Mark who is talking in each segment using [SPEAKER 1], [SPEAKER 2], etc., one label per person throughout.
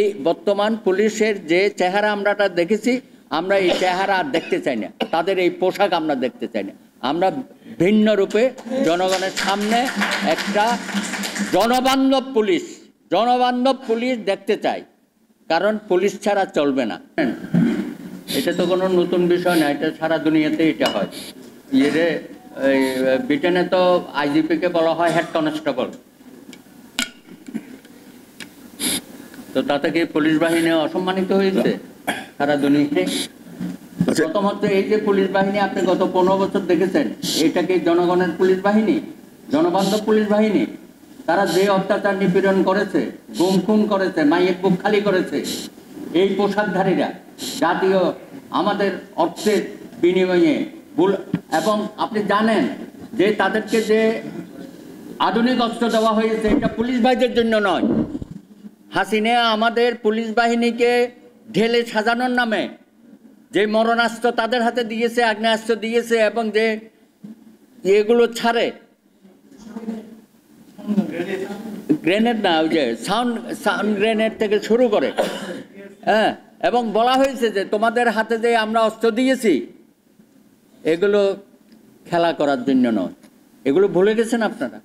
[SPEAKER 1] এই বর্তমান পুলিশের যে চেহারা আমরাটা দেখেছি, আমরা এই চেহারা আর দেখতে চাই না। তাদের এই পোশাক আমরা দেখতে চাই না। আমরা ভিন্ন রূপে জনগণের সামনে একটা জনবান্ধব পুলিশ জনবান্ধব পুলিশ দেখতে চাই। কারণ পুলিশ ছাড়া চলবে না। এটা তো কোনো নতুন বিষয় না, এটা সারা দুনিয়াতে এটা হয়। ইয়ে ব্রিটেনে তো আইজিপিকে বলা হয় হেড কনস্টেবল। তো তাতে কি পুলিশ বাহিনী অসম্মানিত হয়েছে? সারা দুনিয়ায়?
[SPEAKER 2] আচ্ছা।
[SPEAKER 1] প্রথমত এই যে পুলিশ বাহিনী আপনি গত পনেরো বছর দেখেছেন এটা কি জনগণের পুলিশ বাহিনী? জনবান্ধব পুলিশ বাহিনী? তারা যে অত্যাচার নিপীড়ন করেছে গুম খুন করেছে মাইয়ের বুক খালি করেছে এই পোশাকধারীরা জাতীয় আমাদের অর্থের বিনিময়ে ভুল এবং আপনি জানেন যে তাদেরকে যে আধুনিক অস্ত্র দেওয়া হয়েছে এটা পুলিশ ভাইদের জন্য নয়। হাসিনা আমাদের পুলিশ বাহিনীকে ঢেলে সাজানোর নামে যে মরণাস্ত্র তাদের হাতে দিয়েছে, আগ্নেয়াস্ত্র দিয়েছে এবং যে এগুলো ছাড়ে। গ্রেনেড না, ওই যে সাউন্ড সাউন্ড গ্রেনেড থেকে শুরু করে। হ্যাঁ এবং বলা হয়েছে যে তোমাদের হাতে যে আমরা অস্ত্র দিয়েছি, এগুলো খেলা করার জন্য নয়। এগুলো ভুলে গেছেন আপনারা?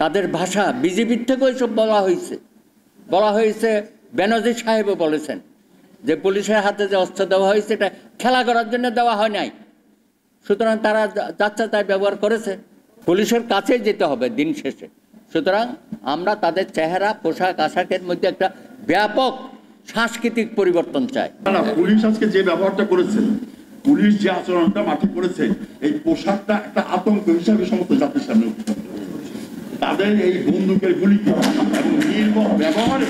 [SPEAKER 1] তাদের ভাষা বিজেপির থেকেও এসব বলা হয়েছে। বলা হয়েছে, বেনজির সাহেবও বলেছেন যে পুলিশের হাতে যে অস্ত্র দেওয়া হয়েছে, এটা খেলা করার জন্য দেওয়া হয় নাই। সুতরাং তারা যাচ্ছা তাই ব্যবহার করেছে। পুলিশের কাছেই যেতে হবে দিন শেষে। সুতরাং আমরা তাদের চেহারা, পোশাক, আশাকের মধ্যে একটা ব্যাপক সাংস্কৃতিক পরিবর্তন চাই।
[SPEAKER 2] না পুলিশ আজকে যে ব্যবহারটা করেছে, পুলিশ যে আচরণটা মাঠে করেছে, এই পোশাকটা একটা আতঙ্ক হিসাবে সমস্ত জাতির সামনে। তাদের এই বন্দুকের গুলিকে এবং নির্মম ব্যবহারে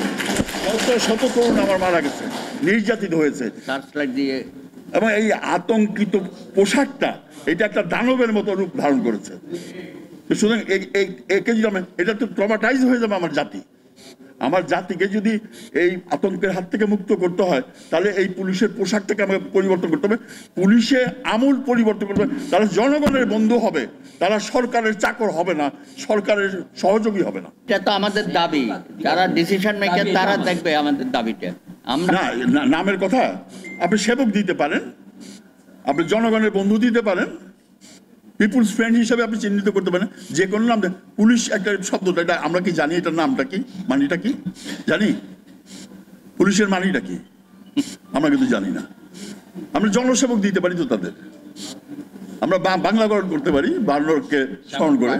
[SPEAKER 2] শত শত তরুণ আমার মারা গেছে নির্যাতিত হয়েছে।
[SPEAKER 1] দিয়ে
[SPEAKER 2] এবং এই আতঙ্কিত পোশাকটা এটা একটা দানবের মতো রূপ ধারণ করেছে। সুতরাং একে যদি এটা তো ট্রমাটাইজ হয়ে যাবে আমার জাতি। আমার জাতিকে যদি এই আতঙ্কের হাত থেকে মুক্ত করতে হয় তাহলে এই পুলিশের পোশাকটাকে আমাকে পরিবর্তন করতে হবে। পুলিশে আমূল পরিবর্তন করতে হবে। তারা জনগণের বন্ধু হবে। তারা সরকারের চাকর হবে না। সরকারের সহযোগী হবে না।
[SPEAKER 1] এটা তো আমাদের দাবি। যারা ডিসিশন মেকার তারা দেখবে আমাদের দাবিটা। আমরা
[SPEAKER 2] নামের কথা। আপনি সেবক দিতে পারেন। আপনি জনগণের বন্ধু দিতে পারেন। পিপুলস ফ্রেন্ড হিসাবে আপনি চিহ্নিত করতে পারেন। যে কোনো নাম পুলিশ একটা শব্দটা এটা আমরা কি জানি? এটার নামটা কি? মানিটা কি? জানি? পুলিশের মানিটা কি? আমরা কিন্তু জানি না। আমরা জনসেবক দিতে পারি তো তাদের। আমরা বাংলাকরণ করতে পারি বাংলাকে স্মরণ করে।